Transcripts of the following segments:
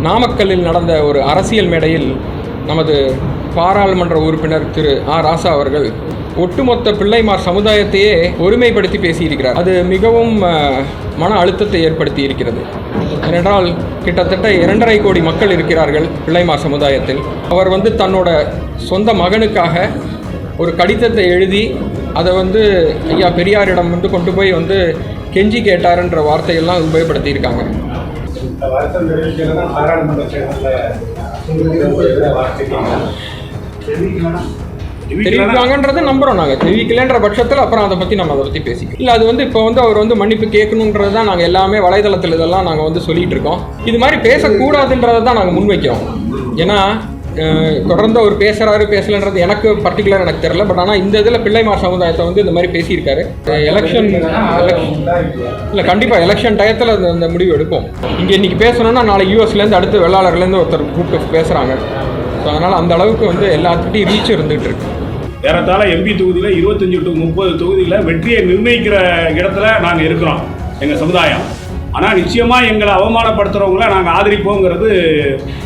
நாமக்கல்லில் நடந்த ஒரு அரசியல் மேடையில் நமது பாராளுமன்ற உறுப்பினர் திரு ஆ. ராசா அவர்கள் ஒட்டுமொத்த பிள்ளைமார் சமுதாயத்தையே ஒருமைப்படுத்தி பேசியிருக்கிறார். அது மிகவும் மன அழுத்தத்தை ஏற்படுத்தி இருக்கிறது ஏனென்றால் கிட்டத்தட்ட இரண்டரை கோடி மக்கள் இருக்கிறார்கள் பிள்ளைமார் சமுதாயத்தில். அவர் வந்து தன்னோட சொந்த மகனுக்காக ஒரு கடிதத்தை எழுதி அதை வந்து ஐயா பெரியாரிடம் வந்து கொண்டு போய் வந்து கெஞ்சி கேட்டாருன்ற வார்த்தையெல்லாம் உபயோகப்படுத்தியிருக்காங்க. வருத்தம் தெரிவிக்கிறது பாராளுமன்ற தேர்தலில் தெரிவிப்பாங்கன்றதை நம்புறோம் நாங்கள் தெரிவிக்கலன்ற பட்சத்தில் அப்புறம் அதை பற்றி நம்ம அதை பற்றி பேசிக்கலாம். இல்லை அது வந்து இப்போ வந்து அவர் வந்து மன்னிப்பு கேட்கணுன்றது தான் நாங்கள் எல்லாமே வலைதளத்தில் இதெல்லாம் நாங்கள் வந்து சொல்லிட்டு இருக்கோம். இது மாதிரி பேசக்கூடாதுன்றதை தான் நாங்கள் முன்வைக்கிறோம். ஏன்னா தொடர்ந்து அவர் பேசுகிறாரு பேசலன்றது எனக்கு பர்டிகுலர் எனக்கு தெரியல. பட் ஆனால் இந்த இதில் பிள்ளைமார் சமுதாயத்தை வந்து இந்த மாதிரி பேசியிருக்காரு. எலெக்ஷன் இல்லை கண்டிப்பாக எலெக்ஷன் டயத்தில் அந்த அந்த முடிவு எடுப்போம். இங்கே இன்றைக்கி பேசணும்னா நாளை யூஎஸ்லேருந்து அடுத்து வெள்ளாளர்லேருந்து ஒருத்தர் கூப்பிட்டு பேசுகிறாங்க ஸோ அதனால் அந்த அளவுக்கு வந்து எல்லாத்துக்கிட்டையும் ரீச் இருந்துகிட்டு இருக்கு. ஏறத்தாழ எம்பி தொகுதியில் இருபத்தஞ்சு டு முப்பது தொகுதியில் வெற்றியை நிர்ணயிக்கிற இடத்துல நாங்கள் இருக்கிறோம் எங்கள் சமுதாயம். ஆனால் நிச்சயமாக எங்களை அவமானப்படுத்துகிறவங்கள நாங்கள் ஆதரிப்போங்கிறது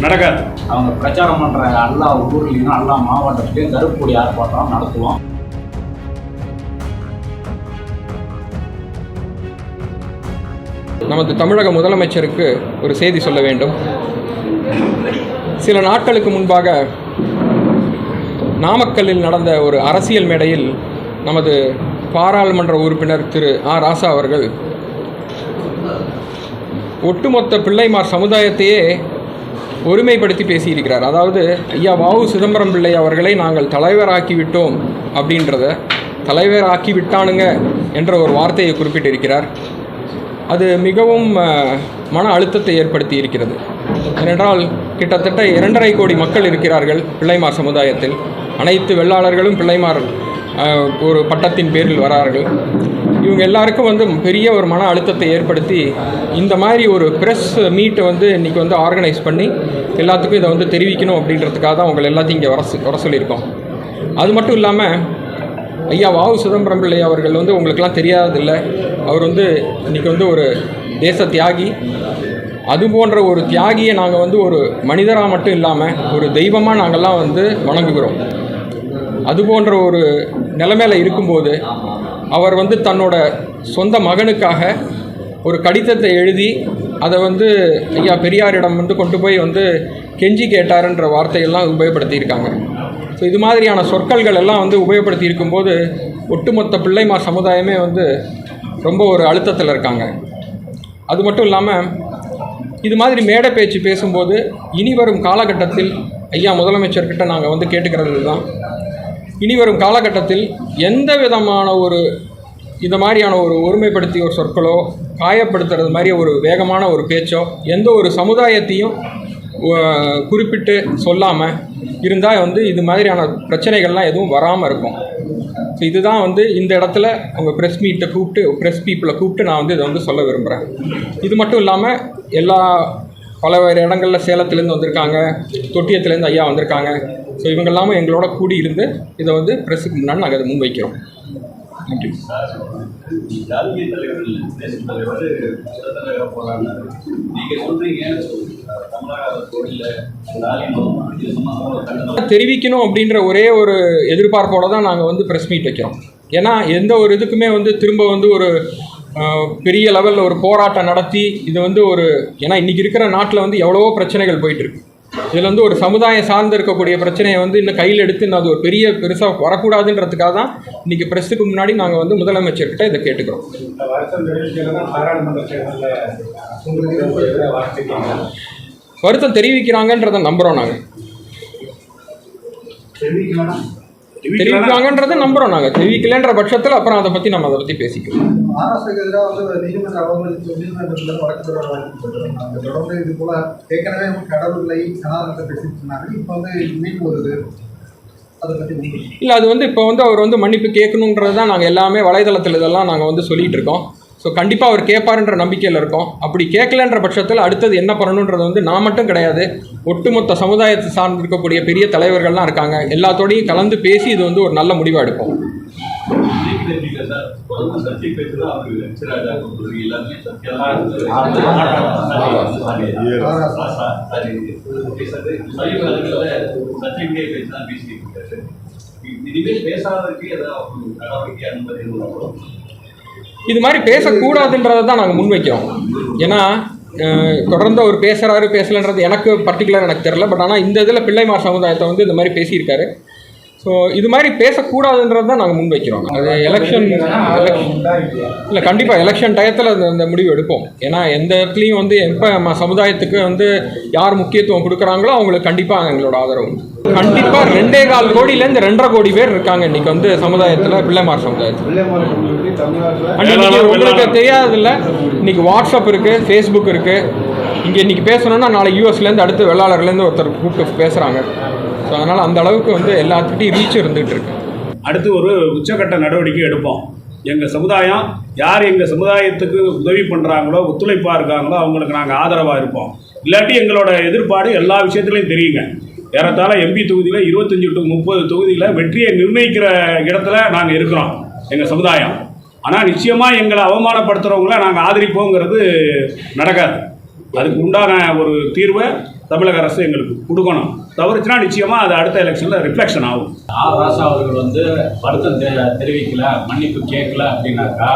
நடக்காது. அவங்க பிரச்சாரம் பண்ற எல்லா ஊர்லேயும் எல்லா மாவட்டத்திலையும் கருப்புடி ஆர்ப்பாட்டம் நடத்துவோம். நமது தமிழக முதலமைச்சருக்கு ஒரு செய்தி சொல்ல வேண்டும். சில நாட்களுக்கு முன்பாக நாமக்கல்லில் நடந்த ஒரு அரசியல் மேடையில் நமது பாராளுமன்ற உறுப்பினர் திரு ஆ ராசா அவர்கள் ஒட்டுமொத்த பிள்ளைமார் சமுதாயத்தையே ஒருமைப்படுத்தி பேசியிருக்கிறார். அதாவது ஐயா வாவு சிதம்பரம் பிள்ளை அவர்களை நாங்கள் தலைவராக்கிவிட்டோம் அப்படின்றத தலைவராக்கி விட்டானுங்க என்ற ஒரு வார்த்தையை குறிப்பிட்டிருக்கிறார். அது மிகவும் மன அழுத்தத்தை ஏற்படுத்தி இருக்கிறது ஏனென்றால் கிட்டத்தட்ட இரண்டரை கோடி மக்கள் இருக்கிறார்கள் பிள்ளைமார் சமுதாயத்தில். அனைத்து வெள்ளாளர்களும் பிள்ளைமார் ஒரு பட்டத்தின் பேரில் வரார்கள். இவங்க எல்லாருக்கும் வந்து பெரிய ஒரு மன அழுத்தத்தை ஏற்படுத்தி இந்த மாதிரி ஒரு ப்ரெஸ் மீட்டை வந்து இன்றைக்கி வந்து ஆர்கனைஸ் பண்ணி எல்லாத்துக்கும் இதை வந்து தெரிவிக்கணும் அப்படின்றதுக்காக தான் உங்களை எல்லாத்தையும் இங்கே வர வர சொல்லியிருக்கோம். அது மட்டும் இல்லாமல் ஐயா வாவு சிதம்பரம் பிள்ளை அவர்கள் வந்து உங்களுக்கெல்லாம் தெரியாததில்லை. அவர் வந்து இன்றைக்கி வந்து ஒரு தேச தியாகி. அது போன்ற ஒரு தியாகியை நாங்கள் வந்து ஒரு மனிதராக மட்டும் இல்லாமல் ஒரு தெய்வமாக நாங்கள்லாம் வந்து வணங்குகிறோம். அது போன்ற ஒரு நிலைமையில் இருக்கும்போது அவர் வந்து தன்னோட சொந்த மகனுக்காக ஒரு கடிதத்தை எழுதி அதை வந்து ஐயா பெரியாரிடம் வந்து கொண்டு போய் வந்து கெஞ்சி கேட்டாருன்ற வார்த்தையெல்லாம் உபயோகப்படுத்தியிருக்காங்க. ஸோ இது மாதிரியான சொற்கள்கள் எல்லாம் வந்து உபயோகப்படுத்தி இருக்கும்போது ஒட்டுமொத்த பிள்ளைமார் சமுதாயமே வந்து ரொம்ப ஒரு அழுத்தத்தில் இருக்காங்க. அது மட்டும் இல்லாமல் இது மாதிரி மேடை பேச்சு பேசும்போது இனி வரும் காலகட்டத்தில் ஐயா முதலமைச்சர்கிட்ட நாங்கள் வந்து கேட்டுக்கிறது தான் இனி வரும் காலகட்டத்தில் எந்த விதமான ஒரு இந்த மாதிரியான ஒரு ஒருமைப்படுத்திய ஒரு சொற்களோ காயப்படுத்துறது மாதிரி ஒரு வேகமான ஒரு பேச்சோ எந்த ஒரு சமுதாயத்தையும் குறிப்பிட்டு சொல்லாமல் இருந்தால் வந்து இது மாதிரியான பிரச்சனைகள்லாம் எதுவும் வராமல் இருக்கும். ஸோ இதுதான் வந்து இந்த இடத்துல உங்கள் ப்ரெஸ் மீட்டை கூப்பிட்டு ப்ரெஸ் பீப்புளை கூப்பிட்டு நான் வந்து இதை வந்து சொல்ல விரும்புகிறேன் இது மட்டும் இல்லாமல் எல்லா பல வேறு இடங்களில் சேலத்துலேருந்து வந்திருக்காங்க தொட்டியத்துலேருந்து ஐயா வந்திருக்காங்க. ஸோ இவங்க எல்லாமே எங்களோட கூடி இருந்து இதை வந்து ப்ரெஸ்ஸுக்கு முன்னாடி நாங்கள் அதை முன்வைக்கிறோம். கண்டனம் தெரிவிக்கணும் அப்படின்ற ஒரே ஒரு எதிர்பார்ப்போட தான் நாங்கள் வந்து ப்ரெஸ் மீட் வைக்கிறோம். ஏன்னா எந்த ஒரு இதுக்குமே வந்து திரும்ப வந்து ஒரு பெரிய லெவலில் ஒரு போராட்டம் நடத்தி இது வந்து ஒரு ஏன்னா இன்றைக்கி இருக்கிற நாட்டில் வந்து எவ்வளவோ பிரச்சனைகள் போயிட்டு இருக்கு. இதில் வந்து ஒரு சமுதாயம் சார்ந்து இருக்கக்கூடிய பிரச்சனையை வந்து இன்னும் கையில் எடுத்து இன்னும் அது ஒரு பெரிய பெருசாக வரக்கூடாதுன்றதுக்காக தான் இன்றைக்கி ப்ரெஸ்ஸுக்கு முன்னாடி நாங்கள் வந்து முதலமைச்சர்கிட்ட இதை கேட்டுக்கிறோம். வருத்தம் தெரிவிக்கிறாங்கன்றதை நம்புகிறோம் நாங்கள் தெரிவிக்கலன்னா? தெரிவிப்பாங்கன்றதை நம்புகிறோம் நாங்கள் தெரிவிக்கலன்ற பட்சத்தில் அப்புறம் அதை பற்றி நம்ம அதை பற்றி பேசிக்கிறோம் மகாராஷ்டிராக்கு எதிராக வந்து நீதிமன்ற அவமதிப்பு நீதிமன்றத்தில் வழக்கு தொடர்பாக தொடர்ந்து இது போல ஏற்கனவே கடவுளை சனாதனத்தை பேசிட்டு இருந்தாங்க. இப்போ வந்து மீன் வருது. இல்லை அது வந்து இப்போ வந்து அவர் வந்து மன்னிப்பு கேட்கணுன்றது தான் நாங்கள் எல்லாமே வலைதளத்தில் இதெல்லாம் நாங்கள் வந்து சொல்லிகிட்டு இருக்கோம். ஸோ கண்டிப்பாக அவர் கேட்பாருன்ற நம்பிக்கையில் இருக்கோம். அப்படி கேட்கலன்ற பட்சத்தில் அடுத்தது என்ன பண்ணணுன்றது வந்து நான் மட்டும் கிடையாது ஒட்டுமொத்த சமுதாயத்தை சார்ந்து இருக்கக்கூடிய பெரிய தலைவர்கள்லாம் இருக்காங்க. எல்லாத்தோடையும் கலந்து பேசி இது வந்து ஒரு நல்ல முடிவாக எடுப்போம். சார் அவருக்கு கொடுக்குறது எல்லாமே பேசிட்டு இருக்காரு இனிமேல் பேசாததுக்கு ஏதாவது நடவடிக்கை அனுமதி எதுவும் இது மாதிரி பேசக்கூடாதுன்றதை தான் நாங்கள் முன்வைக்கிறோம். ஏன்னா தொடர்ந்து அவர் பேசுகிறாரு பேசலைன்றது எனக்கு பர்டிகுலர் எனக்கு தெரில பட் ஆனால் இந்த இதில் பிள்ளைமார் சமுதாயத்தை வந்து இந்த மாதிரி பேசியிருக்காரு. ஸோ இது மாதிரி பேசக்கூடாதுன்றது தான் நாங்கள் முன்வைக்கிறோம். அது எலெக்ஷன் இல்லை கண்டிப்பாக எலெக்ஷன் டயத்தில் அந்த அந்த முடிவு எடுப்போம். ஏன்னா எந்த இடத்துலையும் வந்து எப்போ நம்ம சமுதாயத்துக்கு வந்து யார் முக்கியத்துவம் கொடுக்குறாங்களோ அவங்களுக்கு கண்டிப்பாக எங்களோட ஆதரவு கண்டிப்பாக ரெண்டே கால் கோடியிலேருந்து ரெண்டரை கோடி பேர் இருக்காங்க இன்னைக்கு வந்து சமுதாயத்தில் பிள்ளைமார் சமுதாயத்தில். உங்களுக்கு தெரியாதுல்ல இன்னைக்கு வாட்ஸ்அப் இருக்கு ஃபேஸ்புக் இருக்கு. இங்கே இன்னைக்கு பேசணும்னா நாளைக்கு யூஎஸ்லேருந்து அடுத்து வெள்ளாளர்லேருந்து ஒருத்தர் கூப்பிட்டு பேசுகிறாங்க ஸோ அதனால் அந்த அளவுக்கு வந்து எல்லாத்துக்கிட்டையும் ரீச் இருந்துகிட்டு இருக்கு. அடுத்து ஒரு உச்சக்கட்ட நடவடிக்கை எடுப்போம். எங்கள் சமுதாயம் யார் எங்கள் சமுதாயத்துக்கு உதவி பண்ணுறாங்களோ ஒத்துழைப்பாக இருக்காங்களோ அவங்களுக்கு நாங்கள் ஆதரவாக இருப்போம். இல்லாட்டி எங்களோட எதிர்ப்பாடு எல்லா விஷயத்துலையும் தெரியுங்க. ஏறத்தாழ எம்பி தொகுதியில் இருபத்தஞ்சி டு முப்பது தொகுதியில் வெற்றியை நிர்ணயிக்கிற இடத்துல நாங்கள் இருக்கிறோம் எங்கள் சமுதாயம். ஆனால் நிச்சயமாக எங்களை அவமானப்படுத்துகிறவங்கள நாங்கள் ஆதரிப்போங்கிறது நடக்காது. அதுக்கு உண்டான ஒரு தீர்வை தமிழக அரசு எங்களுக்கு கொடுக்கணும். தவறுச்சுன்னா நிச்சயமாக அது அடுத்த எலெக்ஷனில் ரிஃப்ளெக்ஷன் ஆகும். ஆர் ராசா அவர்கள் வந்து வருத்தம் தெ- தெரிவிக்கல மன்னிப்பு கேட்கல அப்படின்னாக்கா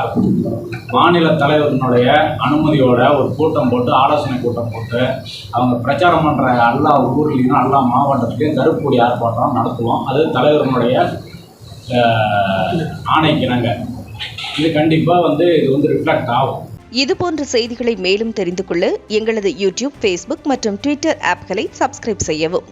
மாநில தலைவரினுடைய அனுமதியோட ஒரு கூட்டம் போட்டு ஆலோசனை கூட்டம் போட்டு அவங்க பிரச்சாரம் பண்ணுற எல்லா ஊர்லேயும் எல்லா மாவட்டத்துலையும் கருப்பொடி ஆர்ப்பாட்டம் நடத்துவோம். அது தலைவரினுடைய அஹ், ஆணைக்கு நாங்கள் இது கண்டிப்பாக வந்து இது வந்து ரிஃப்ளெக்ட் ஆகும். இது போன்ற செய்திகளை மேலும் தெரிந்து கொள்ள எங்களது யூடியூப் ஃபேஸ்புக் மற்றும் ட்விட்டர் ஆப்களை சப்ஸ்கிரைப் செய்யவும்.